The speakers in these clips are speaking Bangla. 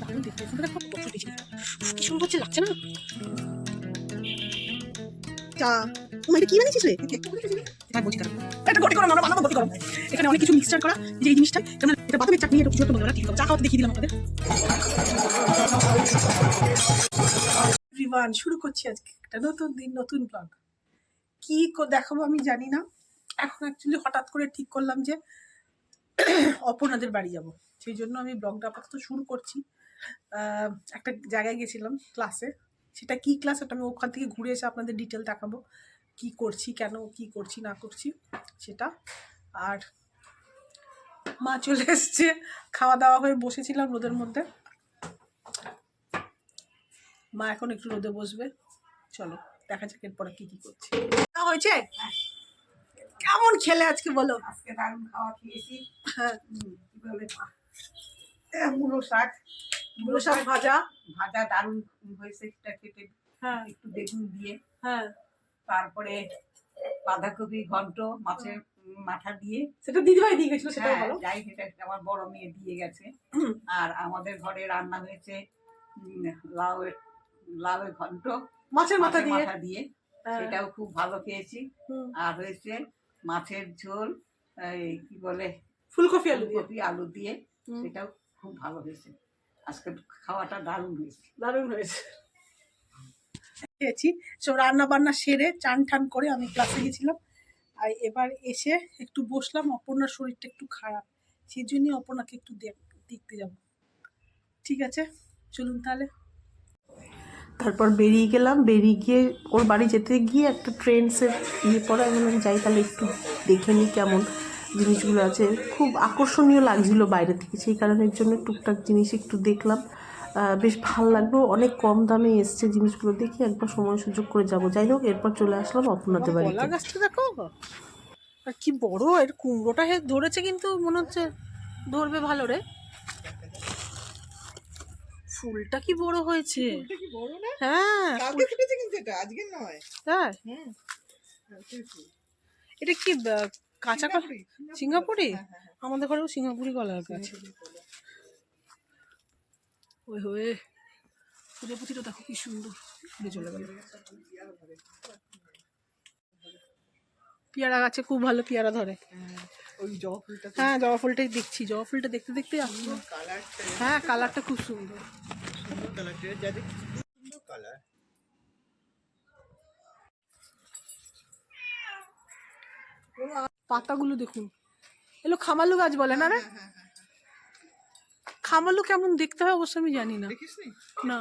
দারুণ দেখতে ফুলটা দেখো কত ছোট কি সুন্দর হচ্ছে লাগছে না চা তোমার এটা কি বানিয়েছিস রে? বলছি কারণ এটা গটি করো না বানাবো গটি করো। এখানে অনেক কিছু মিক্সচার করা যে এই জিনিসটা যেমন এটা বাদামের চাটনি এটা কিছু একটা ঠিক চা খাওয়াতে দেখিয়ে দিলাম আপনাদের। শুরু করছি আজকে একটা নতুন দিন নতুন ব্লগ কি কো- দেখাবো আমি জানি না। এখন অ্যাকচুয়ালি হঠাৎ করে ঠিক করলাম যে অপর্ণাদের বাড়ি যাব। সেই জন্য আমি ব্লগটা আপাতত শুরু করছি। একটা জায়গায় গেছিলাম ক্লাসে সেটা কি ক্লাস ওটা আমি ওখান থেকে ঘুরে এসে আপনাদের ডিটেল দেখাবো। কি করছি কেন কি করছি না করছি সেটা। আর মা চলে এসছে। খাওয়া দাওয়া হয়ে বসেছিলাম রোদের মধ্যে। মা এখন একটু রোদে বসবে। চলো দেখা যাক এরপরে কি কি করছে। হয়েছে? কেমন খেলে আজকে বলো? আজকে দারুণ খাওয়া খেয়েছি। হ্যাঁ। মূলো শাক। মুলো শাক ভাজা। ভাজা দারুণ হয়েছে সেটা খেতে। হ্যাঁ। একটু বেগুন দিয়ে। হ্যাঁ। তারপরে বাঁধাকপি ঘন্ট মাছের মাথা দিয়ে। সেটা দিদিভাই দিয়ে গেছিল সেটা হ্যাঁ, বলো যাই সেটা আমার বড় মেয়ে দিয়ে গেছে। আর আমাদের ঘরে রান্না হয়েছে উম, লাউয়ের লাউয়ের ঘন্ট। মাছের মাথা দিয়ে? মাথা দিয়ে। হ্যাঁ, সেটাও খুব ভালো খেয়েছি। আর হয়েছে মাছের ঝোল এই কি বলে? ফুলকপি আলু দিয়ে। ফুলকপি আলু দিয়ে। সেটাও খুব ভালো হয়েছে। আজকে খাওয়াটা দারুণ হয়েছে। দারুণ হয়েছে। খেয়েছি সব রান্না বান্না সেরে চান টান করে আমি ক্লাসে গেছিলাম। আর এবার এসে একটু বসলাম। অপর্ণার শরীরটা একটু খারাপ। সেই জন্যই অপর্ণাকে একটু দেখ- দেখতে যাব। ঠিক আছে? চলুন তাহলে। তারপর বেরিয়ে গেলাম। বেরিয়ে গিয়ে ওর বাড়ি যেতে গিয়ে একটা ট্রেন্ডসের ইয়ে পরে আমি যাই তাহলে একটু দেখে নিই কেমন। জিনিসগুলো আছে। খুব আকর্ষণীয় লাগছিল বাইরে থেকে। সেই কারণের জন্য টুকটাক জিনিস একটু দেখলাম। বেশ ভালো লাগল। অনেক কম দামে এসছে জিনিসগুলো দেখি একবার সময় সুযোগ করে যাব। যাই হোক এরপর চলে আসলাম অপনাদের বাড়িতে। কলা গাছটা দেখো। আর কি বড় এর কুমড়োটা হে ধরেছে কিন্তু মনে হচ্ছে ধরবে ভালো রে। ফুলটা কি বড় হয়েছে? হ্যাঁ এটা নয়। তাই এটা কি কাঁচা কলা সিঙ্গাপুরি, হ্যাঁ, হ্যাঁ, হ্যাঁ। আমাদের ঘরেও সিঙ্গাপুরি কলার গাছ। ওই হয়ে প্রজাপতিটা দেখো কি সুন্দর। উড়ে চলে গেল। পেয়ারা গাছে খুব ভালো পেয়ারা ধরে। হ্যাঁ, ওই জবা ফুলটা হ্যাঁ জবা ফুলটাই দেখছি। জবা ফুলটা দেখতে দেখতে আসলো। হ্যাঁ কালারটা খুব সুন্দর। কালার পাতাগুলো দেখুন। এগুলো খামালু গাছ বলে না রে? খামালু কেমন দেখতে হয় অবশ্য আমি জানি না। না।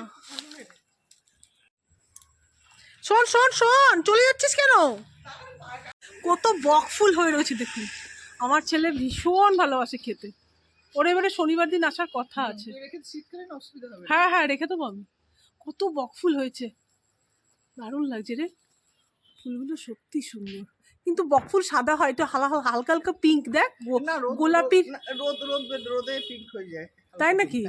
শোন শোন শোন চলে যাচ্ছিস কেন? কত বক ফুল হয়ে রয়েছে দেখুন। আমার ছেলে ভীষণ ভালোবাসে খেতে। ওর এবারে শনিবার দিন আসার কথা আছে। হ্যাঁ হ্যাঁ রেখে দেবো আমি। কত বক ফুল হয়েছে। দারুণ লাগছে রে। ফুলগুলো সত্যি সুন্দর। কিন্তু বকফুল সাদা হয় একটু হালকা হালকা হালকা পিঙ্ক দেখ গোলাপি রোদ- রোদ রোদ রোদে পিঙ্ক হয়ে যায় তাই নাকি?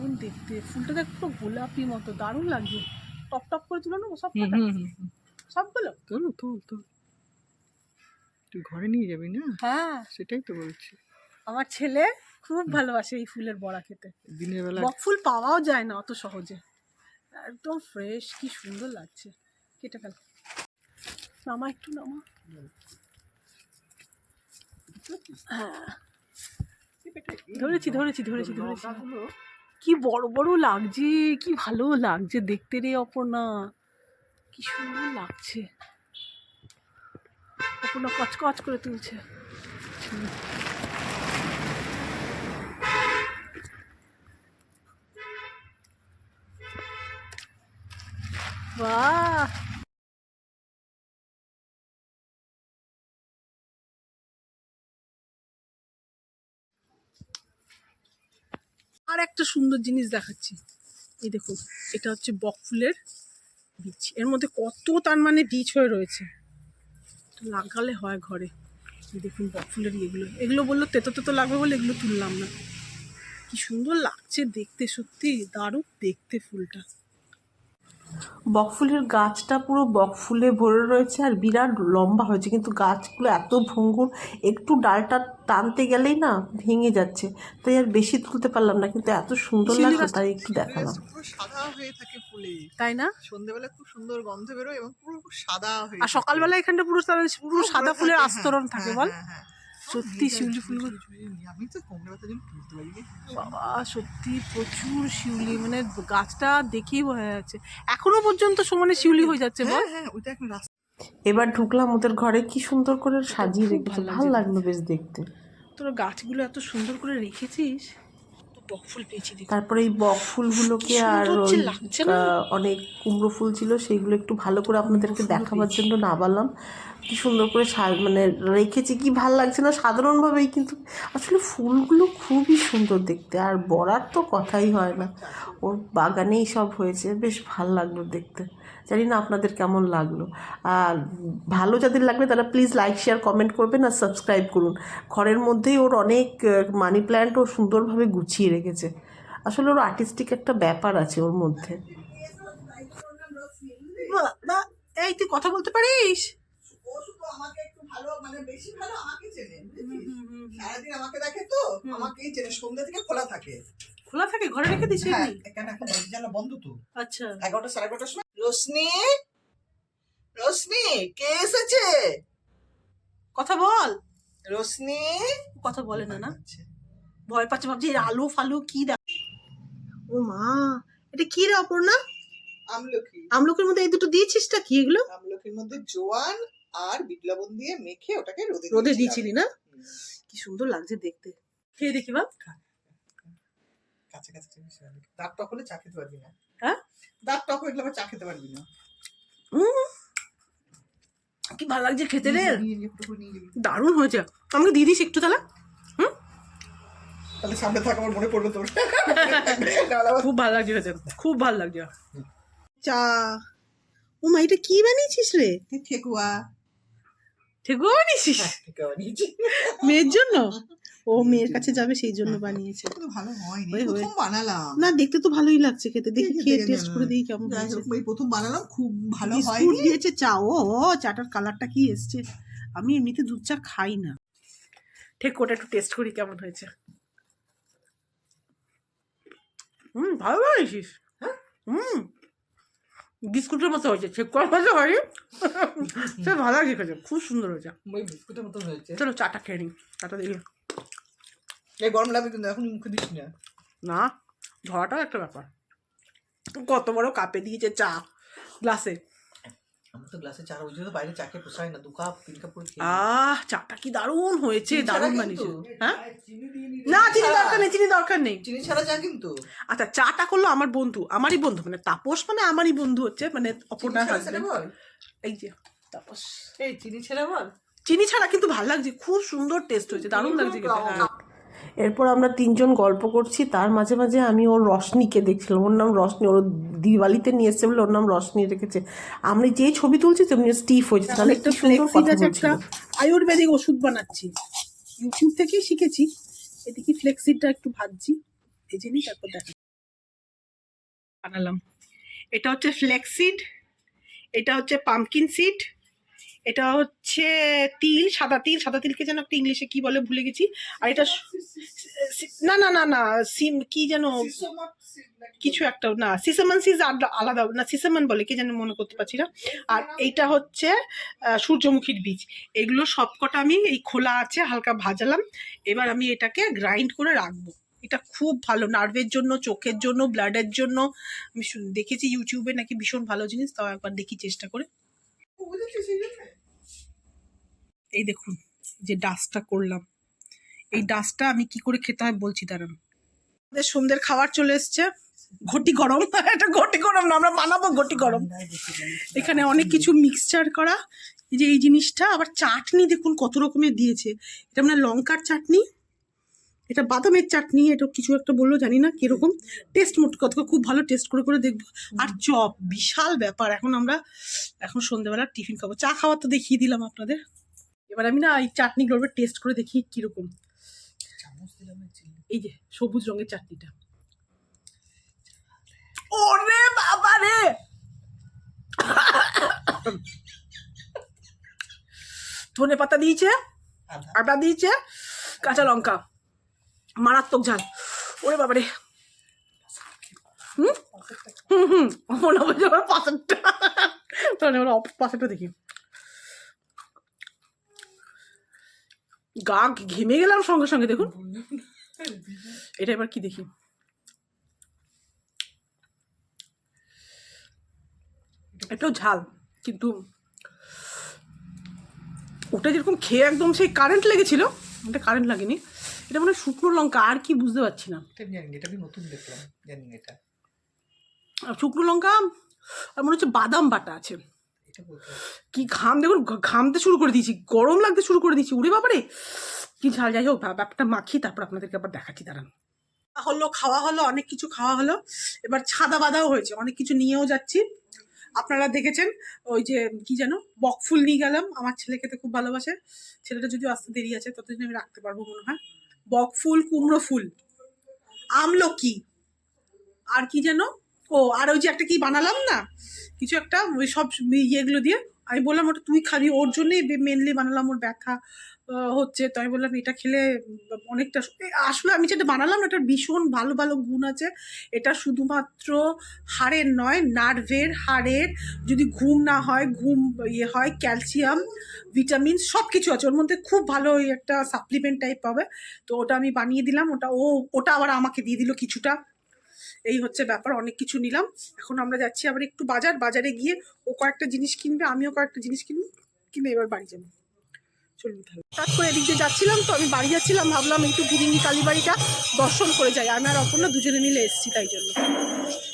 দারুণ দেখতে। ফুলটা দেখ পুরো গোলাপি মতো দারুণ লাগছে। টপ টপ করে তুলো না সব? সবগুলো? তোল তোল তোল। তুই ঘরে নিয়ে যাবি না? হ্যাঁ। সেটাই তো বলছি। আমার ছেলে খুব ভালোবাসে এই ফুলের বড়া খেতে। দিনের বেলা বক ফুল পাওয়াও যায় না অত সহজে। একদম ফ্রেশ কি সুন্দর লাগছে। কেটে ফেল। নামা একটু নামা। হ্যাঁ। ধরেছি ধরেছি ধরেছি ধরেছি। কি বড় বড় লাগছে, কি ভালো লাগছে দেখতে রে অপর্ণা। কি সুন্দর লাগছে। অপর্ণা কচকচ করে তুলছে। বাহ! একটা সুন্দর জিনিস দেখাচ্ছি। এই দেখুন, এটা হচ্ছে বক ফুলের বীজ। এর মধ্যে কত তার মানে বীজ হয়ে রয়েছে। লাগালে হয় ঘরে। দেখুন বকফুলের এগুলো এগুলো বলল তেতো তেতো লাগবে বলে এগুলো তুললাম না। কি সুন্দর লাগছে দেখতে, সত্যি দারুণ দেখতে ফুলটা। বকফুলের গাছটা পুরো বকফুলে ভরে রয়েছে আর বিরাট লম্বা হয়েছে কিন্তু গাছগুলো এত ভঙ্গুর একটু ডালটা টানতে গেলেই না ভেঙে যাচ্ছে। তাই আর বেশি তুলতে পারলাম না কিন্তু এত সুন্দর গাছটা- তাই একটু দেখালাম। সাদা হয়ে থাকে ফুলে। তাই না? সন্ধ্যেবেলা খুব সুন্দর গন্ধ বেরোয় এবং পুরো সাদা হয়ে আর সকালবেলা এখানটা পুরো পুরো সাদা ফুলের আস্তরণ থাকে হ্যাঁ, বল। হ্যাঁ, হ্যাঁ। সত্যি শিউলি ফুল ফুলগুলো। বাবা সত্যি প্রচুর শিউলি মানে গাছটা দেখেই বোঝা যাচ্ছে। এখনও পর্যন্ত সমানে শিউলি হয়ে যাচ্ছে বল। হ্যাঁ হ্যাঁ ওইটা এখন রাস্তা এবার ঢুকলাম ওদের ঘরে কি সুন্দর করে সাজিয়ে রেখেছে ভালো ভালো লাগল বেশ দেখতে। তোর গাছগুলো এত সুন্দর করে রেখেছিস? তো বক ফুল পেয়েছি তারপরে এই বক ফুলগুলোকে কি আর অনেক কুমড়ো ফুল ছিল সেইগুলো একটু ভালো করে আপনাদেরকে দেখাবার জন্য নাবালাম কি সুন্দর করে মানে রেখেছি কি ভালো লাগছে না? সাধারণভাবেই কিন্তু আসলে ফুলগুলো খুবই সুন্দর দেখতে আর বরার তো কথাই হয় না। ওর বাগানেই সব হয়েছে বেশ ভালো লাগল দেখতে। জানি না আপনাদের কেমন লাগল। আর ভালো যাদের লাগবে তারা প্লিজ লাইক শেয়ার কমেন্ট করবেন আর সাবস্ক্রাইব করুন। ঘরের মধ্যেই ওর অনেক মানি প্ল্যান্ট ও সুন্দরভাবে গুছিয়ে রেখেছে। আসলে ওর আর্টিস্টিক একটা ব্যাপার আছে ওর মধ্যে। এই তুই কথা বলতে পারিস? ও শুধু আমাকে একটু ভালো মানে বেশি ভালো আমাকে চেনে সারাদিন আমাকে দেখে তো আমাকেই চেনে সন্ধ্যা থেকে খোলা থাকে। খোলা থাকে ঘরে রেখে দিস হ্যাঁ কেন এখন দরজা বন্ধ তো। আচ্ছা। এগারোটা সাড়ে এগারোটার সময় রোশনি রোশনি কে এসেছে কথা বল রোশনি কথা বলে না না আচ্ছা। ভয় পাচ্ছে ভাবছি আলু ফালু কি ও মা এটা কি রে অপর্ণা আমলকি আমলকের মধ্যে এই দুটো দিয়েছিসটা কি এগুলো আমলকির মধ্যে জোয়ান আর বিট লবণ দিয়ে মেখে ওটাকে রোদে রোদে। দিয়েছিলি না কি সুন্দর লাগছে দেখতে খেয়ে দেখি বা কাছে কাছে। দাঁত টক হলে চা খেতে পারবি না হ্যাঁ? দাঁত টক হয়ে গেলে আবার চা খেতে পারবি না। কি ভালো লাগছে খেতে রে। দারুণ হয়েছে। আমাকে দিয়ে দিস একটু তাহলে। তাহলে সামনে থাক আমার মনে পড়ল তোর। খুব ভালো লাগছে খেতে খুব ভালো লাগছে। চা। ও মা এটা কি বানিয়েছিস রে? ঠেকুয়া। ঠিকও বানিয়েছিস? হ্যাঁ, মেয়ের জন্য? ও মেয়ের কাছে যাবে সেই জন্য বানিয়েছে। ভালো হয়নি। প্রথম বানালাম। না দেখতে তো ভালোই লাগছে খেতে। দেখি খেয়ে টেস্ট করে দেখি কেমন এই প্রথম বানালাম খুব ভালো হয়নি। দিয়েছে চা। ও চাটার কালারটা কি এসছে? আমি এমনিতে দুধ চা খাই না। ঠিক ওটা একটু টেস্ট করি কেমন হয়েছে। হুম ভালো বানিয়েছিস। হ্যাঁ? হুম। বিস্কুটের মতো হয়েছে। ঠিক করার মতো হয়নি সে ভালো লাগে খুব সুন্দর হয়েছে। চলো চাটা খেয়ে নিই। চাটা দিই এই গরম লাগবে কিন্তু এখন মুখে দিস না। না ধরাটাও একটা ব্যাপার। কত বড় কাপে দিয়েছে চা গ্লাসে। আমার তো গ্লাসে চা ওই জন্য বাইরে চা পোষায় না দু কাপ তিন কাপ করে আহ চাটা কি দারুণ হয়েছে চিনি দারুণ বানিয়েছে। হ্যাঁ? নি চিনি দরকার নেই চিনি দরকার নেই। চিনি ছাড়া চা কিন্তু। আচ্ছা চাটা করল আমার বন্ধু আমারই বন্ধু মানে তাপস মানে আমারই বন্ধু হচ্ছে মানে বল। এই যে তাপস। এই চিনি ছেড়ে বল। চিনি ছাড়া কিন্তু ভালো লাগছে খুব সুন্দর টেস্ট হয়েছে দারুণ লাগছে। এরপর আমরা তিনজন গল্প করছি তার মাঝে মাঝে আমি ওর রশনিকে দেখছিলাম। ওর নাম রশনি ওর দিওয়ালিতে নিয়ে এসছে বলে ওর নাম রশনি রেখেছে। আমি যেই ছবি তুলছি তেমনি স্টিফ হয়েছে। তাহলে একটা সুন্দর কথা বলছিল। আয়ুর্বেদিক ওষুধ বানাচ্ছি। ইউটিউব থেকেই শিখেছি। এদিকে ফ্লেক্সিডটা একটু ভাজছি ভেজে নিই তারপর দেখা বানালাম। এটা হচ্ছে ফ্লেক্সিড এটা হচ্ছে পামকিন সিড এটা হচ্ছে তিল সাদা তিল। সাদা তিলকে যেন একটা ইংলিশে কি বলে ভুলে গেছি। আর এটা না না না না সিম কি যেন কিছু একটা না সিসামান সিজ আলাদা না সিসামান বলে কি যেন মনে করতে পারছি না। আর এইটা হচ্ছে সূর্যমুখীর বীজ। এগুলো সবকটা আমি এই খোলা আছে হালকা ভাজালাম। এবার আমি এটাকে গ্রাইন্ড করে রাখব। এটা খুব ভালো নার্ভের জন্য চোখের জন্য ব্লাডের জন্য। আমি দেখেছি ইউটিউবে নাকি ভীষণ ভালো জিনিস তাও একবার দেখি চেষ্টা করে। এই দেখুন, যে ডাস্টটা করলাম। এই ডাস্টটা আমি কি করে খেতে হয় বলছি, দাঁড়ান। আমাদের সন্ধ্যের খাবার চলে এসছে। ঘটি গরম, এটা ঘটি গরম না, আমরা বানাবো ঘটি গরম। এখানে অনেক কিছু মিক্সচার করা। এই যে এই জিনিসটা, আবার চাটনি দেখুন কত রকমের দিয়েছে। এটা মানে লঙ্কার চাটনি, এটা বাদামের চাটনি, এটা কিছু একটা বলল, জানি না কীরকম। টেস্ট মোট কত খুব ভালো টেস্ট করে করে দেখব। আর চপ, বিশাল ব্যাপার। এখন আমরা, এখন সন্ধ্যেবেলা টিফিন খাব। চা খাওয়া তো দেখিয়ে দিলাম আপনাদের। এবার আমি না এই চাটনিগুলো টেস্ট করে দেখি কীরকম। এই যে সবুজ রঙের চাটনিটা। ওরে বাবা রে! ধনে পাতা দিয়েছে আটা দিয়েছে কাঁচা লঙ্কা। মারাত্মক ঝাল। ওরে বাবা রে। হুম? হুম হুম। মনে হচ্ছে পাশেরটা তাহলে আমরা পাশেরটা দেখি। গা ঘেমে গেলাম সঙ্গে সঙ্গে দেখুন। এটা এবার কি দেখি? একটু ঝাল কিন্তু ওটা যেরকম খেয়ে একদম সেই কারেন্ট লেগেছিল এটা কারেন্ট লাগেনি। এটা মানে শুকনো লঙ্কা আর কি বুঝতে পারছি না। এটা আমি জানি না, এটা আমি নতুন দেখলাম জানি এটা। আর শুকনো লঙ্কা আর মনে হচ্ছে বাদাম বাটা আছে। কি ঘাম দেখুন ঘামতে শুরু করে দিয়েছি গরম লাগতে শুরু করে দিয়েছি উড়ে বাবারে! কি ঝাল যাই হোক ব্যাপারটা মাখি তারপর আপনাদেরকে আবার দেখাচ্ছি দাঁড়ান। হলো খাওয়া হলো অনেক কিছু খাওয়া হলো। এবার ছাদা বাদাও হয়েছে অনেক কিছু নিয়েও যাচ্ছি। আপনারা দেখেছেন ওই যে কি যেন বকফুল নিয়ে গেলাম। আমার ছেলে খেতে খুব ভালোবাসে। ছেলেটা যদিও আসতে দেরি আছে ততদিন আমি রাখতে পারব মনে হয়। বকফুল কুমড়ো ফুল। আমলকি। আর কি যেন ও, আর ওই যে একটা কি বানালাম না? কিছু একটা, ওই সব ইয়েগুলো দিয়ে আমি বললাম, ওটা তুই খাবি। ওর জন্যই মেনলি বানালাম ওর ব্যথা হচ্ছে। তো আমি বললাম, এটা খেলে অনেকটা আসলে আমি যেটা বানালাম না এটার ভীষণ ভালো ভালো গুণ আছে। এটা শুধুমাত্র হাড়ের নয়, নার্ভের হাড়ের, যদি ঘুম না হয়, ঘুম ইয়ে হয়, ক্যালসিয়াম, ভিটামিন সব কিছু আছে। ওর মধ্যে খুব ভালো একটা সাপ্লিমেন্ট টাইপ পাবে। তো ওটা আমি বানিয়ে দিলাম, ওটা ও, ওটা আবার আমাকে দিয়ে দিল কিছুটা। এই হচ্ছে ব্যাপার, অনেক কিছু নিলাম। এখন আমরা যাচ্ছি আবার একটু বাজার, বাজারে গিয়ে ও কয়েকটা জিনিস কিনবে, আমিও কয়েকটা জিনিস কিনবো, কিনে এবার বাড়ি যাব। চলুন তাহলে। হঠাৎ করে এদিক দিয়ে যাচ্ছিলাম তো, আমি বাড়ি যাচ্ছিলাম, ভাবলাম একটু ভিরিঙ্গি কালীবাড়িটা দর্শন করে যাই। আমি আর অপর্ণা দুজনে মিলে এসেছি তাই জন্য।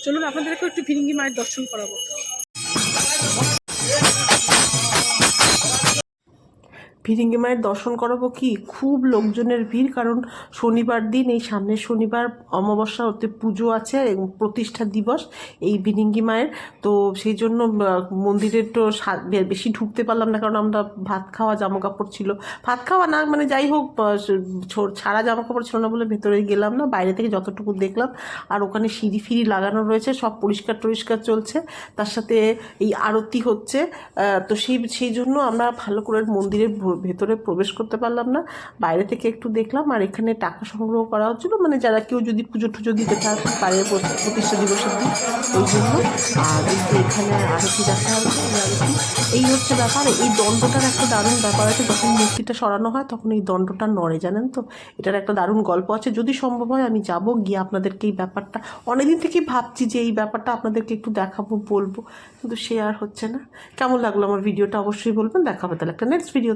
চলুন আপনাদেরকে একটু ভিরিঙ্গি মায়ের দর্শন করাবো। ফিরিঙ্গি মায়ের দর্শন করাবো কি? খুব লোকজনের ভিড়, কারণ শনিবার দিন, এই সামনের শনিবার অমাবস্যা ওতে পুজো আছে প্রতিষ্ঠা দিবস এই ফিরিঙ্গি মায়ের তো সেই জন্য মন্দিরের তো বেশি ঢুকতে পারলাম না, কারণ আমরা ভাত খাওয়া জামা কাপড় ছিল। ভাত খাওয়া না মানে যাই হোক ছাড়া জামা কাপড় ছিল না বলে ভেতরে গেলাম না, বাইরে থেকে যতটুকু দেখলাম। আর ওখানে সিঁড়ি ফিরি লাগানো রয়েছে, সব পরিষ্কার টরিষ্কার চলছে। তার সাথে এই আরতি হচ্ছে তো সেই সেই জন্য আমরা ভালো করে মন্দিরের ভেতরে প্রবেশ করতে পারলাম না। বাইরে থেকে একটু দেখলাম আর এখানে টাকা সংগ্রহ করা হচ্ছিল। মানে যারা কেউ যদি পুজো টুজো দিতে চায় প্রতি- প্রতিষ্ঠা দিবসের দিন, ওই জন্য। আর এখানে আরতি দেখা হচ্ছে, এই হচ্ছে ব্যাপার। এই দণ্ডটার একটা দারুণ ব্যাপার আছে। যখন মূর্তিটা সরানো হয়, তখন এই দণ্ডটা নড়ে, জানেন তো? এটার একটা দারুণ গল্প আছে। যদি সম্ভব হয়, আমি যাব গিয়ে আপনাদেরকে এই ব্যাপারটা অনেকদিন থেকেই ভাবছি যে এই ব্যাপারটা আপনাদেরকে একটু দেখাবো, বলব। কিন্তু সে আর হচ্ছে না। কেমন লাগল আমার ভিডিওটা? অবশ্যই বলবেন। দেখাবে তাহলে একটা নেক্সট ভিডিও